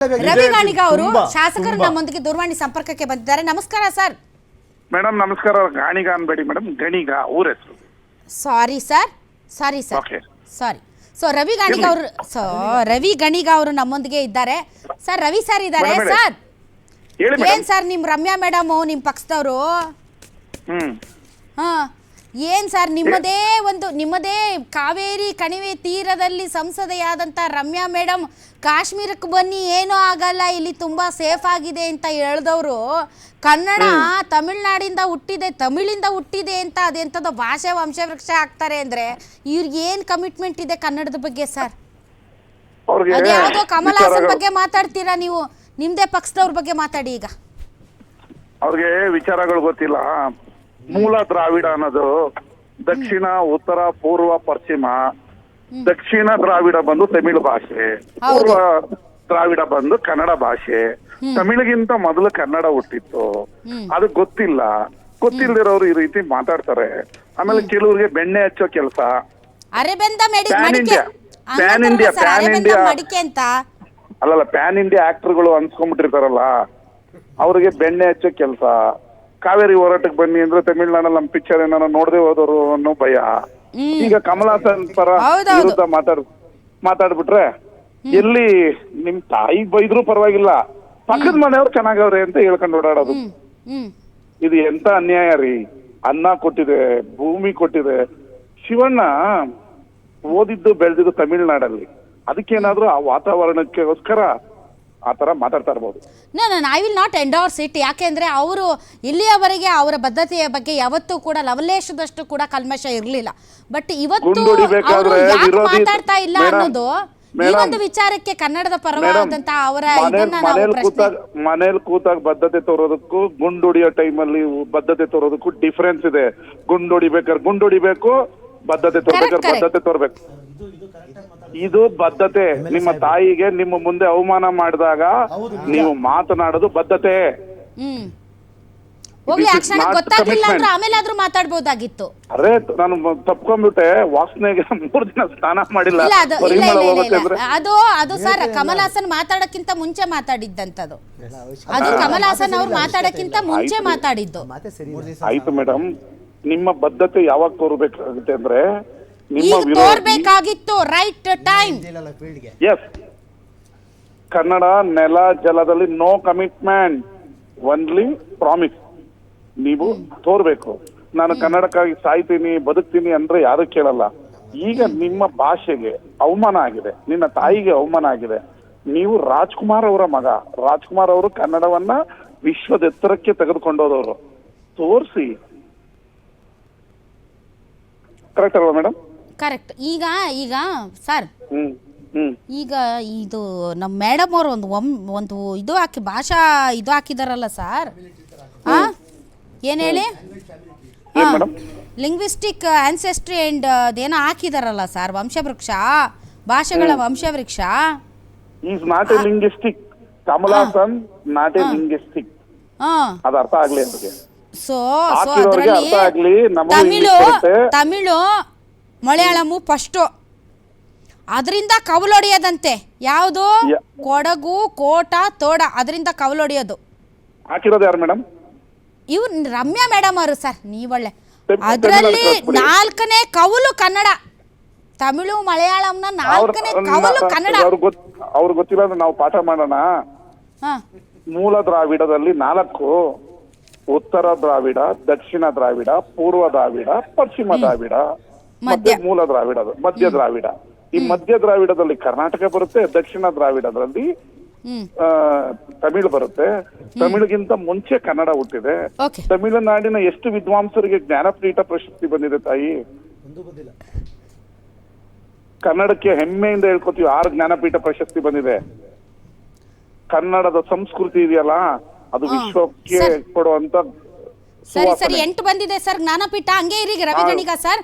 ರವಿ ಗಾಣಿಗ ಅವರು ಶಾಸಕರ ನಮ್ಮೊಂದಿಗೆ ದೂರವಾಣಿ ಸಂಪರ್ಕಕ್ಕೆ ಬಂದಿದ್ದಾರೆ. ನಮಸ್ಕಾರ ಸರ್. ಮೇಡಮ್ ನಮಸ್ಕಾರ. ಗಾಣಿಗ ಅನ್ಬೇಡಿ ಮೇಡಮ್. ಗಣಿಗ ಊರ ಹೆಸರು. Sorry sir sorry sir okay sorry so Ravi Ganiga ಅವರು ಸೊ ರವಿ ಗಣಿಗ ಅವರು ನಮ್ಮೊಂದಿಗೆ ಇದ್ದಾರೆ. ಸರ್ ರವಿ ಸರ್ ಇದ್ದಾರೆ ಸರ್ ಹೇಳಿ ಏನ್ ಸರ್ ನಿಮ್ ರಮ್ಯಾ ಮೇಡಮ್ ನಿಮ್ ಪಕ್ಷದವರು? ಹ್ಮ್. ಹಾ. ಏನ್ ಸರ್ ನಿಮ್ಮದೇ ಒಂದು ನಿಮ್ಮದೇ ಕಾವೇರಿ ಕಣಿವೆ ತೀರದಲ್ಲಿ ಸಂಸದೆಯಾದಂಥ ರಮ್ಯಾ ಮೇಡಮ್ ಕಾಶ್ಮೀರಕ್ಕೆ ಬನ್ನಿ ಏನೂ ಆಗಲ್ಲ ಇಲ್ಲಿ ತುಂಬಾ ಸೇಫ್ ಆಗಿದೆ ಅಂತ ಹೇಳ್ದವರು. ಕನ್ನಡ ತಮಿಳ್ನಾಡಿಂದ ಹುಟ್ಟಿದೆ ತಮಿಳಿಂದ ಹುಟ್ಟಿದೆ ಅಂತ ಅದೆಂಥದ್ದು ಭಾಷೆ ವಂಶವೃಕ್ಷ ಆಗ್ತಾರೆ ಅಂದ್ರೆ ಇವ್ರಿಗೆ ಏನ್ ಕಮಿಟ್ಮೆಂಟ್ ಇದೆ ಕನ್ನಡದ ಬಗ್ಗೆ ಸರ್? ಅದ್ಯಾವುದೋ ಕಮಲ್ ಹಾಸನ್ ಬಗ್ಗೆ ಮಾತಾಡ್ತೀರಾ ನೀವು? ನಿಮ್ದೇ ಪಕ್ಷದವ್ರ ಬಗ್ಗೆ ಮಾತಾಡಿ ಈಗ. ಅವ್ರಿಗೆ ವಿಚಾರಗಳು ಗೊತ್ತಿಲ್ಲ. ಮೂಲ ದ್ರಾವಿಡ ಅನ್ನೋದು ದಕ್ಷಿಣ ಉತ್ತರ ಪೂರ್ವ ಪಶ್ಚಿಮ. ದಕ್ಷಿಣ ದ್ರಾವಿಡ ಬಂದು ತಮಿಳು ಭಾಷೆ ಪೂರ್ವ ದ್ರಾವಿಡ ಬಂದು ಕನ್ನಡ ಭಾಷೆ. ತಮಿಳಿಗಿಂತ ಮೊದಲು ಕನ್ನಡ ಹುಟ್ಟಿತ್ತು. ಅದು ಗೊತ್ತಿಲ್ಲ. ಗೊತ್ತಿಲ್ದಿರೋರು ಈ ರೀತಿ ಮಾತಾಡ್ತಾರೆ. ಆಮೇಲೆ ಕೆಲವರಿಗೆ ಬೆಣ್ಣೆ ಹಚ್ಚೋ ಕೆಲಸ. Pan India. Pan India pan India. ಅಲ್ಲಲ್ಲ ಪ್ಯಾನ್ ಇಂಡಿಯಾ ಆಕ್ಟರ್ಗಳು ಅನ್ಸ್ಕೊಂಡ್ಬಿಟ್ಟಿರ್ತಾರಲ್ಲ ಅವ್ರಿಗೆ ಬೆಣ್ಣೆ ಹಚ್ಚೋ ಕೆಲಸ. ಕಾವೇರಿ ಹೋರಾಟಕ್ಕೆ ಬನ್ನಿ ಅಂದ್ರೆ ತಮಿಳ್ನಾಡಲ್ಲಿ ನಮ್ಮ ಪಿಕ್ಚರ್ ಏನಾರ ನೋಡದೆ ಹೋದವರು ಅನ್ನೋ ಭಯ. ಈಗ ಕಮಲಾಸನ್ ಪರ ಹೌದೌದು. ವಿರುದ್ಧ ಮಾತಾಡ್ ಮಾತಾಡ್ಬಿಟ್ರೆ ಎಲ್ಲಿ ನಿಮ್ ತಾಯಿ ಬೈದ್ರು ಪರವಾಗಿಲ್ಲ. ಪಕ್ಕದ ಮನೆಯವ್ರು ಚೆನ್ನಾಗವ್ರೆ ಅಂತ ಹೇಳ್ಕೊಂಡು ಓಡಾಡೋದು. ಹ್ಮ್. ಹ್ಮ್. ಇದು ಎಂತ ಅನ್ಯಾಯ ರೀ? ಅನ್ನ ಕೊಟ್ಟಿದೆ ಭೂಮಿ ಕೊಟ್ಟಿದೆ. ಶಿವಣ್ಣ ಓದಿದ್ದು ಬೆಳೆದಿದ್ದು ತಮಿಳ್ನಾಡಲ್ಲಿ. ಅದಕ್ಕೇನಾದ್ರೂ ಆ ವಾತಾವರಣಕ್ಕೋಸ್ಕರ ಆ ತರ ಮಾತಾಡ್ತಾ no no I will not endorse it ಯಾಕೆಂದ್ರೆ ಅವರು ಇಲ್ಲಿಯವರೆಗೆ ಅವರ ಬದ್ಧತೆಯ ಬಗ್ಗೆ ಯಾವತ್ತೂ ಕೂಡ ಲವಲೇಶದಷ್ಟು ಕೂಡ ಕಲ್ಮಶ ಇರಲಿಲ್ಲ. ಬಟ್ ಇವತ್ತು ಅವರು ಯಾಕೆ ಮಾತಾಡ್ತಾ ಇಲ್ಲ ಅನ್ನೋದು? ಈ ಒಂದು ವಿಚಾರಕ್ಕೆ ಕನ್ನಡದ ಪರವಾದಂತ ಅವರ ಮನೇಲಿ ಇದನ್ನ ನಾವು ಕೂತಾಗ ಮನೇಲಿ ಕೂತಾಗ ಬದ್ಧತೆ ತೋರೋದಕ್ಕೂ ಗುಂಡು ಟೈಮ್ ಟೈಮಲ್ಲಿ ಬದ್ಧತೆ ತೋರೋದಕ್ಕೂ ಡಿಫರೆನ್ಸ್ ಇದೆ. ಗುಂಡುಡಿಬೇಕಾದ್ರೆ ಗುಂಡುಡಿಬೇಕು ಬದ್ಧತೆ ತೋರ್ಬೇಕಾದ್ರೆ. ಬದ್ಧತೆ ತೋರ್ಬೇಕು. ಇದು ಬದ್ಧತೆ. ನಿಮ್ಮ ತಾಯಿಗೆ ನಿಮ್ಮ ಮುಂದೆ ಅವಮಾನ ಮಾಡಿದಾಗ ನೀವು ಮಾತನಾಡೋದು ಬದ್ಧತೆ. ಹ್ಮ್. ಹೋಗ್ಲಿ This ಆ ಕ್ಷಣ ಗೊತ್ತಾಗ್ಲಿಲ್ಲ ಅಂದ್ರೆ commitment. ಆಮೇಲೆ ಆದ್ರೂ ಮಾತಾಡ್ಬೋದಾಗಿತ್ತು. ಅರೆ ನಾನು ತಪ್ಕೊಂಡ್ಬಿಟ್ಟೆ. ವಾಸನೆಗೆ ಮೂರ್ ದಿನ ಸ್ನಾನ ಮಾಡಿಲ್ಲ. ಇಲ್ಲ ಅದು ಇಲ್ಲ ಪರಿಮಳ ಇಲ್ಲ ಇಲ್ಲ ಹೋಗುತ್ತೆ ಇಲ್ಲ. ಅದು ಅದು ಸರ್ ಕಮಲ್ ಹಾಸನ್ ಮಾತಾಡಕ್ಕಿಂತ ಮುಂಚೆ ಮಾತಾಡಿದ್ದಂತದು ಅದು ಕಮಲ್ ಹಾಸನ್ ಅವ್ರು ಮಾತಾಡಕ್ಕಿಂತ ಮುಂಚೆ ಮಾತಾಡಿದ್ದು. ಮಾತೆ ಸರಿ ಆಯ್ತು ಮೇಡಮ್ ನಿಮ್ಮ ಬದ್ಧತೆ ಯಾವಾಗ ತೋರ್ಬೇಕಾಗುತ್ತೆ ಅಂದ್ರೆ ನಿಮ್ಮ ಈಗ ತೋರ್ಬೇಕಾಗಿತ್ತು ರೈಟ್ ಟೈಮ್ ಎಸ್ ಕನ್ನಡ ನೆಲ ಜಲದಲ್ಲಿ ನೋ ಕಮಿಟ್ಮೆಂಟ್ ಒನ್ಲಿ ಪ್ರಾಮಿಸ್ ನೀವು ತೋರ್ಬೇಕು. ನಾನು ಕನ್ನಡಕ್ಕಾಗಿ ಸಾಯ್ತೀನಿ ಬದುಕ್ತೀನಿ ಅಂದ್ರೆ ಯಾರು ಕೇಳಲ್ಲ. ಈಗ ನಿಮ್ಮ ಭಾಷೆಗೆ ಅವಮಾನ ಆಗಿದೆ. ನಿನ್ನ ತಾಯಿಗೆ ಅವಮಾನ ಆಗಿದೆ. ನೀವು ರಾಜ್ಕುಮಾರ್ ಅವರ ಮಗ. ರಾಜ್ಕುಮಾರ್ ಅವರು ಕನ್ನಡವನ್ನ ವಿಶ್ವದ ಎತ್ತರಕ್ಕೆ ತೆಗೆದುಕೊಂಡೋದವರು. ತೋರಿಸಿ. ಕರೆಕ್ಟ್ ಅಲ್ವಾ ಮೇಡಮ್ ಕರೆಕ್ಟ್ ಈಗ ಈಗ ಸರ್ ಹ್ಮ್ ಹ್ಮ್. ಈಗ ಇದು ನಮ್ಮ ಮೇಡಮ್ ಅವರು ಒಂದು ಒಮ್ ಒಂದು ಇದು ಹಾಕಿ ಭಾಷಾ ಇದು ಹಾಕಿದಾರಲ್ಲ ಸರ್ ಹಾ ಏನು ಹೇಳಿ? ಏನ್ ಮೇಡಮ್ ಲಿಂಗ್ವಿಸ್ಟಿಕ್ ಆನ್ಸೆಸ್ಟ್ರಿ ಆ್ಯಂಡ್ ಅದೇನೋ ಹಾಕಿದಾರಲ್ಲ ಸರ್ ವಂಶವೃಕ್ಷ ಭಾಷೆಗಳ ವಂಶವೃಕ್ಷ. Is not a linguistic Kamal Haasan not a linguistic ಹಾಂ ಅದ ಅರ್ಥ ಆಗ್ಲಿ ಅವ್ರಿಗೆ. ಸೊ ಸೊ ಹಾಕಿರೋರ್ಗೆ ಅದರಲ್ಲಿ ಅರ್ಥ ಆಗ್ಲಿ, ನಮಗೂ ತಮಿಳು ಬರುತ್ತೆ. ತಮಿಳು ಮಲಯಾಳಮು ಫಸ್ಟು ಅದರಿಂದ ಕವಲೊಡೆಯೋದಂತೆ ಯಾವುದು? ಕೊಡಗು ಕೋಟ ತೋಡ ಅದರಿಂದ ಕವಲೊಡೆಯೋದು ಹಾಕಿರೋದು ಯಾರು ಮೇಡಮ್ ಇವ್ ರಮ್ಯಾ ಮೇಡಮ್ ಅವರು ಸರ್ ನೀವೊಳ್ಳೆ. ಅದರಲ್ಲಿ ನಾಲ್ಕನೇ ಕವಲು ಕನ್ನಡ. ತಮಿಳು ಮಲಯಾಳಂನ ನಾಲ್ಕನೇ ಕವಲು ಕನ್ನಡ. ಅವ್ರಿಗೆ ಗೊತ್ತಿರೋದು ಗೊತ್ತಿಲ್ಲ ನಾವು ಪಾಠ ಮಾಡೋಣ. ಹಾ. ಮೂಲ ದ್ರಾವಿಡದಲ್ಲಿ ನಾಲ್ಕು. ಉತ್ತರ ದ್ರಾವಿಡ ದಕ್ಷಿಣ ದ್ರಾವಿಡ ಪೂರ್ವ ದ್ರಾವಿಡ ಪಶ್ಚಿಮ ದ್ರಾವಿಡ. ಮತ್ತೆ. ಮೂಲ ದ್ರಾವಿಡ ಮಧ್ಯ ದ್ರಾವಿಡ. ಈ ಮಧ್ಯ ದ್ರಾವಿಡದಲ್ಲಿ ಕರ್ನಾಟಕ ಬರುತ್ತೆ ದಕ್ಷಿಣ ದ್ರಾವಿಡದಲ್ಲಿ ಹ್ಮ್. ಆ, ತಮಿಳು ಬರುತ್ತೆ. ತಮಿಳಿಗಿಂತ ಮುಂಚೆ ಕನ್ನಡ ಹುಟ್ಟಿದೆ. ತಮಿಳುನಾಡಿನ ಎಷ್ಟು ವಿದ್ವಾಂಸರಿಗೆ ಜ್ಞಾನಪೀಠ ಪ್ರಶಸ್ತಿ ಬಂದಿದೆ ತಾಯಿ? ಒಂದು ಬಂದಿಲ್ಲ. ಕನ್ನಡಕ್ಕೆ ಹೆಮ್ಮೆಯಿಂದ ಹೇಳ್ಕೊತೀವಿ ಆರು ಜ್ಞಾನಪೀಠ ಪ್ರಶಸ್ತಿ ಬಂದಿದೆ. ಕನ್ನಡದ ಸಂಸ್ಕೃತಿ ಇದೆಯಲ್ಲ ಅದು ವಿಶ್ವಕ್ಕೆ. ಕೊಡುವಂತ ಸರಿ ಸರಿ. ಎಂಟು ಬಂದಿದೆ ಸರ್ ಜ್ಞಾನಪೀಠ ಹಂಗೆ ಇರಿ ರವಿಗಣಿಗ ಸರ್.